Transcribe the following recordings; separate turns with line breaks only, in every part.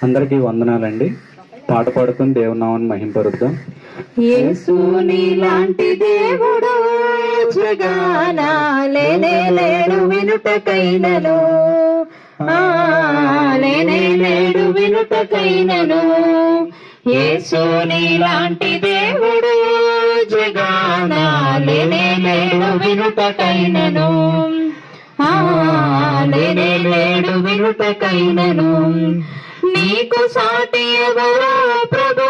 అందరికీ వందనాలండి. పాట పాడుకుని దేవునామని మహింపరుద్దాం.
యేసు లాంటి దేవుడు జగాన లేనే లేడు వినుటకైనను ఆ, లేనే లేడు వినుటకైనను యేసు నీలాంటి దేవుడు జగాన లేనే లేడు వినుటకైనను ఆ, లేనే లేడు వినుటకైనను నీకు సాటి ఎవరో ప్రభు.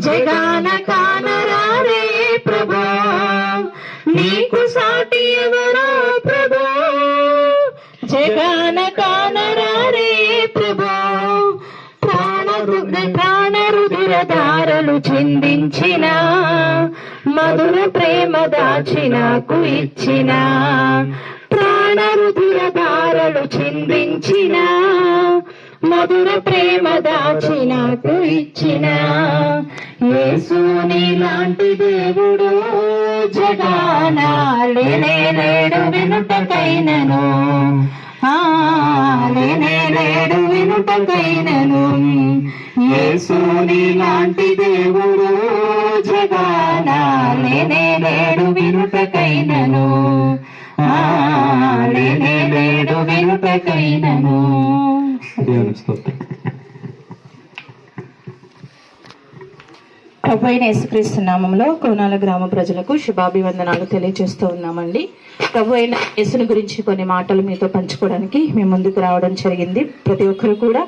జగాన కానరారే ప్రభు. నీకు సాటి ఎవరో ప్రభు. జగాన కానరారే ప్రభు. ప్రాణ ప్రాణ చిందించిన మధుర ప్రేమ దాచినకు ఇచ్చిన. ప్రాణ రుధిర మధుర ప్రేమ దాచినాకు ఇచ్చిన. యేసు నీలాంటి దేవుడు జగాన లేడు వినుటకైనను. లేడు వినుటకైనను. యేసు నీలాంటి దేవుడు జగాన లేడు వినుటకైనను. ఆ, లేడు వినుటకైనను.
దేవుని స్తోత్రం
ప్రభు అయిన యేసుక్రీస్తు నామంలో కోనాల గ్రామ ప్రజలకు శుభాభివందనాలు తెలియజేస్తూ ఉన్నామండి. ప్రభు అయిన యేసుని గురించి కొన్ని మాటలు మీతో పంచుకోవడానికి మేము ముందుకు రావడం జరిగింది. ప్రతి ఒక్కరు కూడా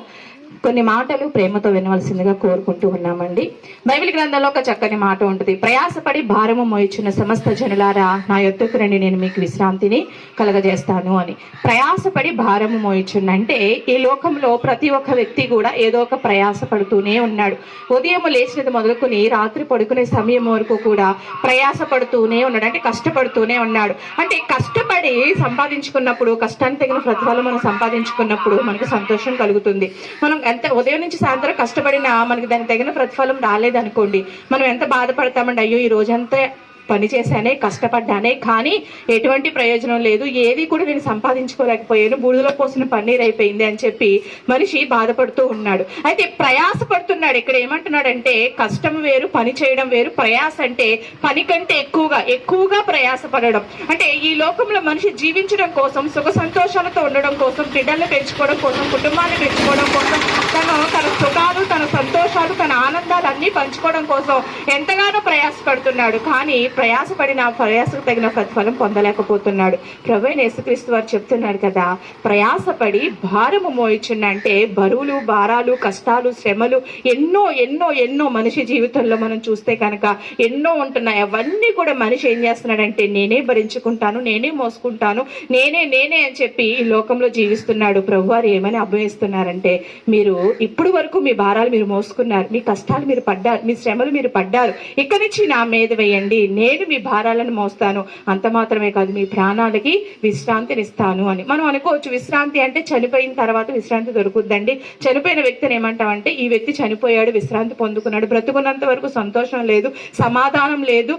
కొన్ని మాటలు ప్రేమతో వినవలసిందిగా కోరుకుంటూ ఉన్నామండి. బైబిల్ గ్రంథంలో ఒక చక్కని మాట ఉంటుంది. ప్రయాసపడి భారము మోయిచున్న సమస్త జనులారా నా యొద్దకు రండి నేను మీకు విశ్రాంతిని కలగజేస్తాను అని. ప్రయాసపడి భారము మోయిచున్న అంటే ఈ లోకంలో ప్రతి ఒక్క వ్యక్తి కూడా ఏదో ఒక ప్రయాస పడుతూనే ఉన్నాడు. ఉదయం లేచినది మొదలుకొని రాత్రి పడుకునే సమయం వరకు కూడా ప్రయాస పడుతూనే ఉన్నాడు. అంటే కష్టపడుతూనే ఉన్నాడు. అంటే కష్టపడి సంపాదించుకున్నప్పుడు కష్టానికి తగిన ప్రతిఫలం మనం సంపాదించుకున్నప్పుడు మనకు సంతోషం కలుగుతుంది. మనం ఎంత ఉదయం నుంచి సాయంత్రం కష్టపడినా మనకి దానికి తగిన ప్రతిఫలం రాలేదనుకోండి. మనం ఎంత బాధపడతామండి అయ్యో ఈ రోజంతా పని చేశానే కష్టపడ్డానే కానీ ఎటువంటి ప్రయోజనం లేదు. ఏది కూడా నేను సంపాదించుకోలేకపోయాను బూడిదలో పోసిన పన్నీర్ అయిపోయింది అని చెప్పి మనిషి బాధపడుతూ ఉన్నాడు. అయితే ప్రయాస పడుతున్నాడు ఇక్కడ ఏమంటున్నాడంటే కష్టం వేరు పని చేయడం వేరు. ప్రయాస అంటే పని కంటే ఎక్కువగా ఎక్కువగా ప్రయాస పడడం అంటే ఈ లోకంలో మనిషి జీవించడం కోసం సుఖ సంతోషాలతో ఉండడం కోసం బిడ్డలను పెంచుకోవడం కోసం కుటుంబాన్ని పెంచుకోవడం కోసం తను తన సుఖాలు తన సంతోషాలు తన ఆనందాలు అన్నీ పంచుకోవడం కోసం ఎంతగానో ప్రయాసపడుతున్నాడు. కానీ ప్రయాసపడిన ప్రయాసకు తగిన ప్రతిఫలం పొందలేకపోతున్నాడు. ప్రవీణ్ యేసుక్రీస్తు వారు చెప్తున్నాడు కదా ప్రయాసపడి భారము మోయిచున్న బరువులు భారాలు కష్టాలు శ్రమలు ఎన్నో ఎన్నో ఎన్నో మనిషి జీవితంలో మనం చూస్తే కనుక ఎన్నో ఉంటున్నాయి. అవన్నీ కూడా మనిషి ఏం చేస్తున్నాడంటే నేనే భరించుకుంటాను నేనే మోసుకుంటాను నేనే నేనే అని చెప్పి ఈ లోకంలో జీవిస్తున్నాడు. ప్రభు వారు ఏమని అభ్యయిస్తున్నారంటే మీరు ఇప్పుడు వరకు మీ భారాలు మీరు మోసుకున్నారు. మీ కష్టాలు మీరు పడ్డారు మీ శ్రమలు మీరు పడ్డారు. ఇక్కడి నుంచి నా మీద వేయండి. నేను మీ భారాలను మోస్తాను. అంత మాత్రమే కాదు మీ ప్రాణాలకి విశ్రాంతినిస్తాను అని. మనం అనుకోవచ్చు విశ్రాంతి అంటే చనిపోయిన తర్వాత విశ్రాంతి దొరుకుద్దండి. చనిపోయిన వ్యక్తిని ఏమంటామంటే ఈ వ్యక్తి చనిపోయాడు విశ్రాంతి పొందుకున్నాడు. బ్రతుకున్నంత వరకు సంతోషం లేదు సమాధానం లేదు.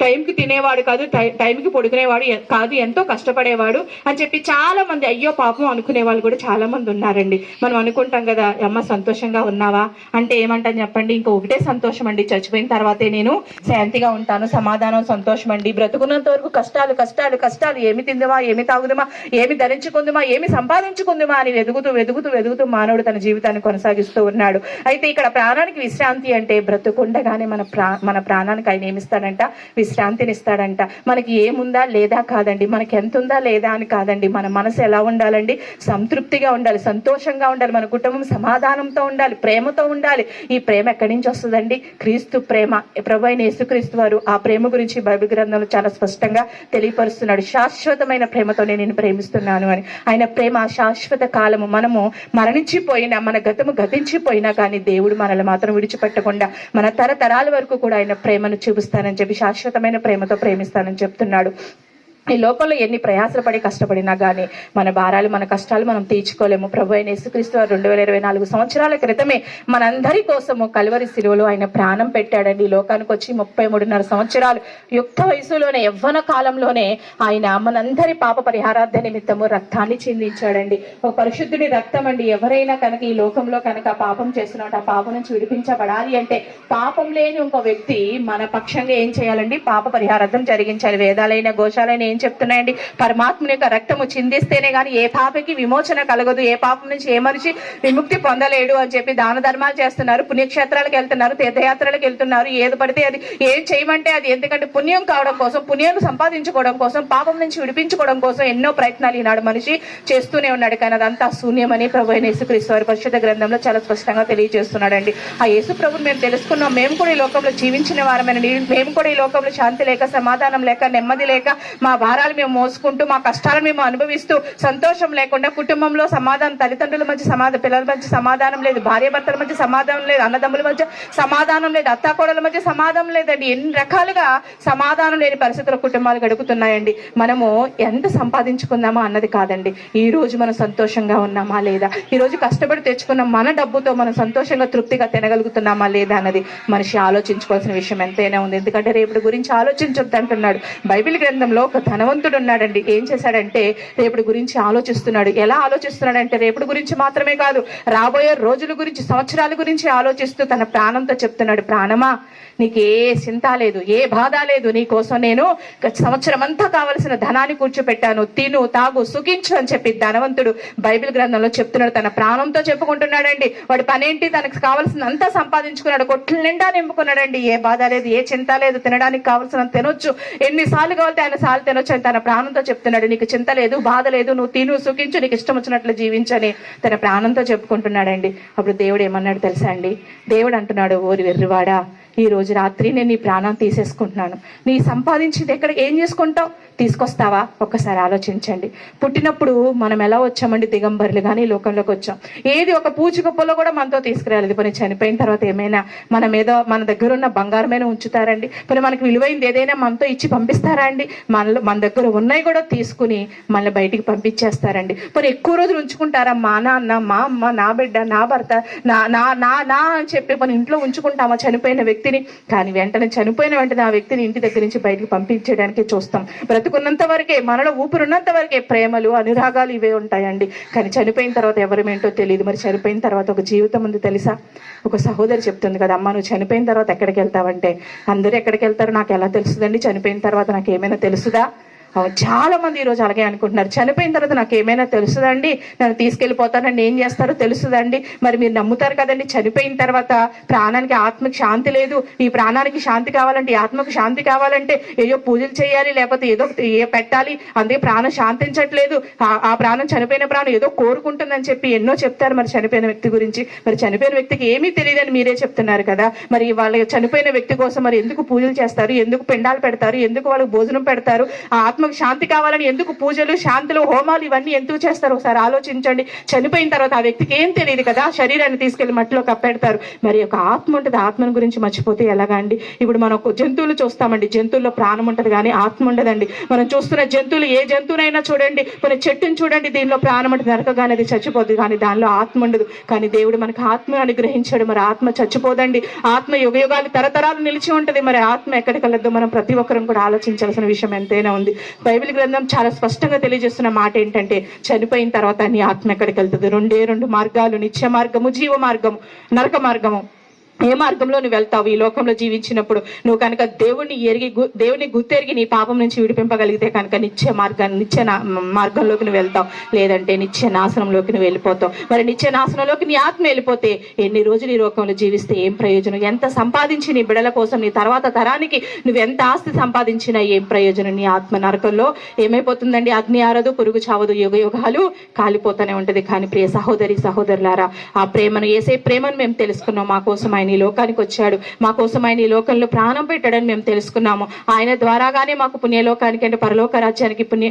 టైంకి తినేవాడు కాదు టైంకి పడుకునేవాడు కాదు ఎంతో కష్టపడేవాడు అని చెప్పి చాలా మంది అయ్యో పాపం అనుకునే వాళ్ళు కూడా చాలా మంది ఉన్నారండి. మనం అనుకుంటాం కదా అమ్మ సంతోషంగా ఉన్నావా? అంటే ఏమంటాను చెప్పండి ఇంకా ఒకటే సంతోషం అండి చచ్చిపోయిన తర్వాతే నేను శాంతిగా ఉంటాను సమాధానం సంతోషం అండి. బ్రతుకున్నంత వరకు కష్టాలు కష్టాలు కష్టాలు ఏమి తిందుమా ఏమి తాగుదుమా ఏమి ధరించుకుందుమా ఏమి సంపాదించుకుందుమా అని వెతుకుతూ వెతుకుతూ వెతుకుతూ మానవుడు తన జీవితాన్ని కొనసాగిస్తూ ఉన్నాడు. అయితే ఇక్కడ ప్రాణానికి విశ్రాంతి అంటే బ్రతుకుండగానే మన ప్రా మన ప్రాణానికి ఆయన ఏమిస్తాడంట? విశ్రాంతిని ఇస్తాడంట మనకి ఏముందా లేదా కాదండి. మనకి ఎంత ఉందా లేదా అని కాదండి. మన మనసు ఎలా ఉండాలండి? సంతృప్తిగా ఉండాలి సంతోషంగా ఉండాలి. మన కుటుంబం సమాధానంతో ఉండాలి ప్రేమతో ఉండాలి. ఈ ప్రేమ ఎక్కడి నుంచి వస్తుందండి? క్రీస్తు ప్రేమ. ప్రభు అయిన యేసుక్రీస్తు వారు ఆ ప్రేమ గురించి బైబిల్ గ్రంథంలో చాలా స్పష్టంగా తెలియపరుస్తున్నాడు. శాశ్వతమైన ప్రేమతోనే నేను ప్రేమిస్తున్నాను అని. ఆయన ప్రేమ శాశ్వత కాలము. మనము మరణించిపోయినా మన గతము గతించిపోయినా కానీ దేవుడు మనల్ని మాత్రం విడిచిపెట్టకుండా మన తరతరాల వరకు కూడా ఆయన ప్రేమను చూపిస్తానని చెప్పి శాశ్వతమైన ప్రేమతో ప్రేమిస్తానని చెప్తున్నాడు. ఈ లోకంలో ఎన్ని ప్రయాసలు పడి కష్టపడినా కానీ మన భారాలు మన కష్టాలు మనం తీర్చుకోలేము. ప్రభు అయిన యేసుక్రీస్తు రెండు వేల ఇరవై నాలుగు సంవత్సరాల క్రితమే మనందరి కోసము కలువరి శిలువలో ఆయన ప్రాణం పెట్టాడండి. ఈ లోకానికి వచ్చి ముప్పై మూడున్నర సంవత్సరాలు యుక్త వయసులోనే యవ్వన కాలంలోనే ఆయన మనందరి పాప పరిహారార్థ నిమిత్తము రక్తాన్ని చిందించాడండి. ఒక పరిశుద్ధుడి రక్తం అండి. ఎవరైనా కనుక ఈ లోకంలో కనుక పాపం చేస్తున్నట్టు ఆ పాపం నుంచి విడిపించబడాలి అంటే పాపం లేని ఇంకో వ్యక్తి మన పక్షంగా ఏం చేయాలండి? పాప పరిహారార్థం జరిగించాలి. వేదాలైన గోశాలైన ఏం చెప్తున్నాయండి. పరమాత్మని యొక్క రక్తము చిందిస్తేనే గాని ఏ పాపకి విమోచన కలగదు. ఏ పాపం నుంచి ఏ మనిషి విముక్తి పొందలేడు అని చెప్పి దాన ధర్మాలు చేస్తున్నారు. పుణ్యక్షేత్రాలకు వెళ్తున్నారు. తీర్థయాత్రలకు వెళ్తున్నారు. ఏది పడితే అది ఏం చేయమంటే అది. ఎందుకంటే పుణ్యం కావడం కోసం పుణ్యం సంపాదించుకోవడం కోసం పాపం నుంచి విడిపించుకోవడం కోసం ఎన్నో ప్రయత్నాలు ఈనాడు మనిషి చేస్తూనే ఉన్నాడు. కానీ అదంతా శూన్యమని ప్రభు అయిన యేసుక్రీస్తు వారి పరిశుద్ధ గ్రంథంలో చాలా స్పష్టంగా తెలియజేస్తున్నాడండి. ఆ యేసు ప్రభు మేము తెలుసుకున్నాం. మేము కూడా ఈ లోకంలో జీవించిన వారమైన మేము కూడా ఈ లోకంలో శాంతి లేక సమాధానం లేక నెమ్మది లేక మా భారాలు మేము మోసుకుంటూ మా కష్టాలను మేము అనుభవిస్తూ సంతోషం లేకుండా కుటుంబంలో సమాధానం తల్లిదండ్రుల మధ్య సమాధానం పిల్లల మధ్య సమాధానం లేదు భార్య భర్తల మధ్య సమాధానం లేదు అన్నదమ్ముల మధ్య సమాధానం లేదు అత్తాకోడల మధ్య సమాధానం లేదండి. ఎన్ని రకాలుగా సమాధానం లేని పరిస్థితుల కుటుంబాలు గడుపుతున్నాయండి. మనము ఎంత సంపాదించుకుందామా అన్నది కాదండి. ఈ రోజు మనం సంతోషంగా ఉన్నామా లేదా? ఈ రోజు కష్టపడి తెచ్చుకున్న మన డబ్బుతో మనం సంతోషంగా తృప్తిగా తినగలుగుతున్నామా లేదా అన్నది మనిషి ఆలోచించుకోవాల్సిన విషయం ఎంతైనా ఉంది. ఎందుకంటే రేపటి గురించి ఆలోచించొద్దంటున్నాడు. బైబిల్ గ్రంథంలో ఒక ధనవంతుడు ఉన్నాడండి ఏం చేశాడంటే రేపటి గురించి ఆలోచిస్తున్నాడు. ఎలా ఆలోచిస్తున్నాడంటే రేపటి గురించి మాత్రమే కాదు రాబోయే రోజుల గురించి సంవత్సరాల గురించి ఆలోచిస్తూ తన ప్రాణంతో చెప్తున్నాడు. ప్రాణమా నీకు ఏ చింత లేదు ఏ బాధ లేదు. నీ కోసం నేను సంవత్సరం అంతా కావలసిన ధనాన్ని కూర్చోపెట్టాను. తిను తాగు సుఖించు అని చెప్పి ధనవంతుడు బైబిల్ గ్రంథంలో చెప్తున్నాడు. తన ప్రాణంతో చెప్పుకుంటున్నాడండి. వాడి పనేంటి? తనకు కావాల్సిన అంతా సంపాదించుకున్నాడు. కొట్ల నిండా నింపుకున్నాడండి. ఏ బాధ లేదు ఏ చింత లేదు. తినడానికి కావాల్సిన తినొచ్చు. ఎన్నిసార్లు కావాలితే ఆయన సార్లు తినొచ్చు. అని తన ప్రాణంతో చెప్తున్నాడు. నీకు చింత లేదు బాధ లేదు నువ్వు తిను సుఖించు నీకు ఇష్టం వచ్చినట్లు జీవించని తన ప్రాణంతో చెప్పుకుంటున్నాడండి. అప్పుడు దేవుడు ఏమన్నాడు తెలుసా అండి? దేవుడు అంటున్నాడు ఓరి వెర్రివాడా ఈ రోజు రాత్రి నేను నీ ప్రాణం తీసేసుకుంటున్నాను. నీ సంపాదించింది ఎక్కడ? ఏం చేసుకుంటావు? తీసుకొస్తావా? ఒక్కసారి ఆలోచించండి. పుట్టినప్పుడు మనం ఎలా వచ్చామండి? దిగంబరులు కానీ ఈ లోకంలోకి వచ్చాం. ఏది ఒక పూజ గొప్పలో కూడా మనతో తీసుకురాలేదు. పని చనిపోయిన తర్వాత ఏమైనా మనం ఏదో మన దగ్గర ఉన్న బంగారమైన ఉంచుతారండి. పోనీ మనకు విలువైంది ఏదైనా మనతో ఇచ్చి పంపిస్తారా అండి? మనలో మన దగ్గర ఉన్నాయి కూడా తీసుకుని మనల్ని బయటికి పంపించేస్తారండి. పోనీ ఎక్కువ రోజులు ఉంచుకుంటారా? మా నాన్న మా అమ్మ నా బిడ్డ నా భర్త నా నా నా నా అని చెప్పి పని ఇంట్లో ఉంచుకుంటామా? చనిపోయిన వ్యక్తి వ్యక్తిని కానీ వెంటనే చనిపోయిన వెంటనే ఆ వ్యక్తిని ఇంటి దగ్గర నుంచి బయటకు పంపించడానికి చూస్తాం. బ్రతుకున్నంత వరకే మనలో ఊపిరున్నంత వరకే ప్రేమలు అనురాగాలు ఇవే ఉంటాయండి. కానీ చనిపోయిన తర్వాత ఎవరమేంటో తెలియదు మరి చనిపోయిన తర్వాత ఒక జీవితం ఉంది తెలుసా? ఒక సహోదరి చెప్తుంది కదా అమ్మ నువ్వు చనిపోయిన తర్వాత ఎక్కడికి వెళ్తావంటే? అందరూ ఎక్కడికి వెళ్తారు? నాకు ఎలా తెలుస్తుందండి? చనిపోయిన తర్వాత నాకు ఏమైనా తెలుసుదా చాలా మంది ఈరోజు అలాగే అనుకుంటున్నారు. చనిపోయిన తర్వాత నాకు ఏమైనా తెలుసుదండి? నన్ను తీసుకెళ్ళిపోతానని ఏం చేస్తారో తెలుసుదండి. మరి మీరు నమ్ముతారు కదండి చనిపోయిన తర్వాత ప్రాణానికి ఆత్మకి శాంతి లేదు. ఈ ప్రాణానికి శాంతి కావాలంటే ఈ ఆత్మకు శాంతి కావాలంటే ఏదో పూజలు చేయాలి లేకపోతే ఏదో ఏ పెట్టాలి అందుకే ప్రాణం శాంతించట్లేదు. ఆ- ఆ ప్రాణం చనిపోయిన ప్రాణం ఏదో కోరుకుంటుందని చెప్పి ఎన్నో చెప్తారు మరి చనిపోయిన వ్యక్తి గురించి. మరి చనిపోయిన వ్యక్తికి ఏమీ తెలియదని మీరే చెప్తున్నారు కదా. మరి వాళ్ళ చనిపోయిన వ్యక్తి కోసం మరి ఎందుకు పూజలు చేస్తారు? ఎందుకు పిండాలు పెడతారు? ఎందుకు వాళ్ళకి భోజనం పెడతారు? ఆ ఆత్మకు శాంతి కావాలని ఎందుకు పూజలు శాంతులు హోమాలు ఇవన్నీ ఎందుకు చేస్తారు? ఒకసారి ఆలోచించండి. చనిపోయిన తర్వాత ఆ వ్యక్తికి ఏం తెలియదు కదా? శరీరాన్ని తీసుకెళ్ళి మట్టిలో కప్పెడతారు. మరి ఒక ఆత్మ ఉంటుంది. ఆత్మను గురించి మర్చిపోతే ఎలాగా అండి? ఇప్పుడు మనం ఒక జంతువులు చూస్తామండి. జంతువుల్లో ప్రాణం ఉంటుంది కానీ ఆత్మ ఉండదండి. మనం చూస్తున్న జంతువులు ఏ జంతువునైనా చూడండి. కొన్ని చెట్టుని చూడండి. దీనిలో ప్రాణం ఉంటుంది. నరకగానే అది చచ్చిపోద్ది కానీ దానిలో ఆత్మ ఉండదు. కానీ దేవుడు మనకు ఆత్మ అనుగ్రహించాడు. మరి ఆత్మ చచ్చిపోదండి. ఆత్మ యుగయుగాలు తరతరాలు నిలిచి ఉంటుంది. మరి ఆత్మ ఎక్కడికి వెళ్ళద్దు? మనం ప్రతి ఒక్కరం కూడా ఆలోచించాల్సిన విషయం ఎంతైనా ఉంది. బైబిల్ గ్రంథం చాలా స్పష్టంగా తెలియజేస్తున్న మాట ఏంటంటే చనిపోయిన తర్వాత నీ ఆత్మ ఎక్కడికి వెళ్తుంది రెండే రెండు మార్గాలు నిత్య మార్గము జీవ మార్గము నరక మార్గము. ఏ మార్గంలో నువ్వు వెళ్తావు? ఈ లోకంలో జీవించినప్పుడు నువ్వు కనుక దేవుని ఎరిగి దేవుని గుర్తెరిగి నీ పాపం నుంచి విడిపింపగలిగితే కనుక నిత్య మార్గాన్ని నిత్య నా- మార్గంలోకి నువ్వు వెళ్తావు. లేదంటే నిత్య నాశనంలోకి నువ్వు వెళ్ళిపోతావు. మరి నిత్య నాశనంలోకి నీ ఆత్మ వెళ్ళిపోతే ఎన్ని రోజులు ఈ లోకంలో జీవిస్తే ఏం ప్రయోజనం? ఎంత సంపాదించి నీ బిడల కోసం నీ తర్వాత తరానికి నువ్వు ఎంత ఆస్తి సంపాదించినా ఏం ప్రయోజనం? నీ ఆత్మ నరకంలో ఏమైపోతుందండి? అగ్ని ఆరదు పురుగు చావదు యుగ యుగాలు కాలిపోతూనే ఉంటది. కానీ ప్రియ సహోదరి సహోదరులారా ఆ ప్రేమను ఏసే ప్రేమను మేము తెలుసుకున్నాం. మా కోసం ఆయన ఆయన ఈ లోకానికి వచ్చాడు. మా కోసం ఆయన ఈ లోకంలో ప్రాణం పెట్టాడని మేము తెలుసుకున్నాము. ఆయన ద్వారాగానే మాకు పుణ్యలోకానికి అంటే పరలోక రాజ్యానికి పుణ్య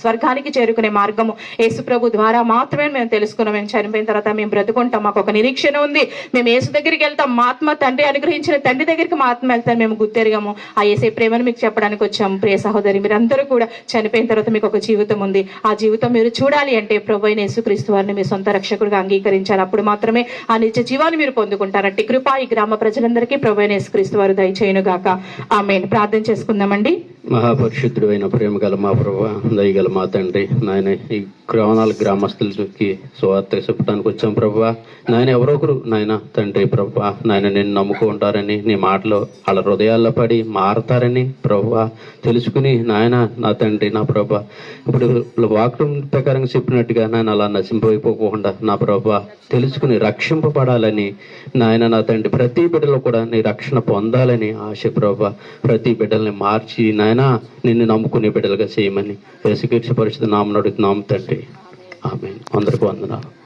స్వర్గానికి చేరుకునే మార్గము యేసు ప్రభు ద్వారా మాత్రమే మేము తెలుసుకున్నాం మేము చనిపోయిన తర్వాత మేము బ్రతుకుంటాం. మాకు ఒక నిరీక్షణ ఉంది. మేము యేసు దగ్గరికి వెళ్తాం. మా ఆత్మ తండ్రి అనుగ్రహించిన తండ్రి దగ్గరికి మా ఆత్మ వెళ్తాం మేము గుర్తెరిగాము. ఆ ఏసే ప్రేమను మీకు చెప్పడానికి వచ్చాము ప్రియ సహోదరి మీరందరూ కూడా చనిపోయిన తర్వాత మీకు ఒక జీవితం ఉంది. ఆ జీవితం మీరు చూడాలి అంటే ప్రభు అయిన యేసుక్రీస్తు వారిని మీ సొంత రక్షకుడిగా అంగీకరించాలి. అప్పుడు మాత్రమే ఆ నిత్య జీవాన్ని మీరు పొందుకుంటారట్టి కృప ఈ గ్రామ ప్రజలందరికీ ప్రభు అయిన వారు దయచేయను గాక ఆమె ప్రార్థన చేసుకుందామండి.
మహాపరిశుద్ధుడైన అయిన ప్రేమ గల మా ప్రభా దయగల మా తండ్రి నాయన ఈ గ్రామాల గ్రామస్తులకి సువార్త చెప్పడానికి వచ్చాం ప్రభా. నాయన ఎవరో ఒకరు నాయన తండ్రి ప్రభా నాయన నేను నమ్ముకుంటారని నీ మాటలో వాళ్ళ హృదయాల్లో పడి మారతారని ప్రభా తెలుసుకుని నాయన నా తండ్రి నా ప్రభా. ఇప్పుడు వాక్యం ప్రకారం చెప్పినట్టుగా నాయన అలా నశింపైపోకుండా నా ప్రభా తెలుసుకుని రక్షింపబడాలని నాయన నా తండ్రి ప్రతి బిడ్డలో కూడా నీ రక్షణ పొందాలని ఆశ ప్రభా. ప్రతి బిడ్డల్ని మార్చి నాయన నిన్ను నమ్ముకునే బిడ్డలుగా చేయమని. పరిశుభ్రపరిచిన నామను అడుగుతున్నాము తండ్రి. ఆమె అందరికీ వందనాలు.